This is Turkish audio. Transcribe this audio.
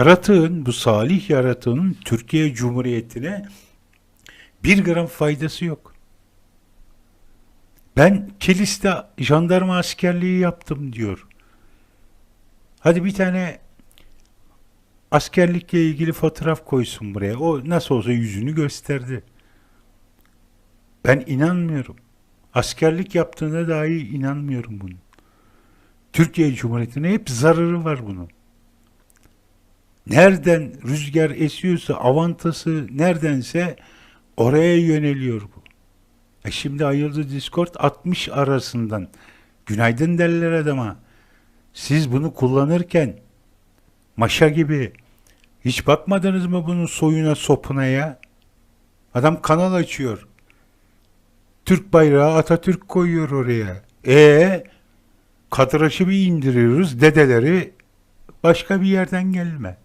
yaratığın, bu salih yaratığın Türkiye Cumhuriyeti'ne bir gram faydası yok. Ben Kilis'te jandarma askerliği yaptım diyor. Hadi bir tane askerlikle ilgili fotoğraf koysun buraya. O nasıl olsa yüzünü gösterdi. Ben inanmıyorum. Askerlik yaptığına dahi inanmıyorum bunun. Türkiye Cumhuriyeti'ne hep zararı var bunun. Nereden rüzgar esiyorsa, avantası neredense oraya yöneliyor bu. E şimdi ayıldı Discord 60 arasından. Günaydın derler adama. Siz bunu kullanırken maşa gibi hiç bakmadınız mı bunun soyuna sopuna ya? Adam kanal açıyor. Türk bayrağı Atatürk koyuyor oraya. E kadraşı bir indiriyoruz dedeleri başka bir yerden gelme.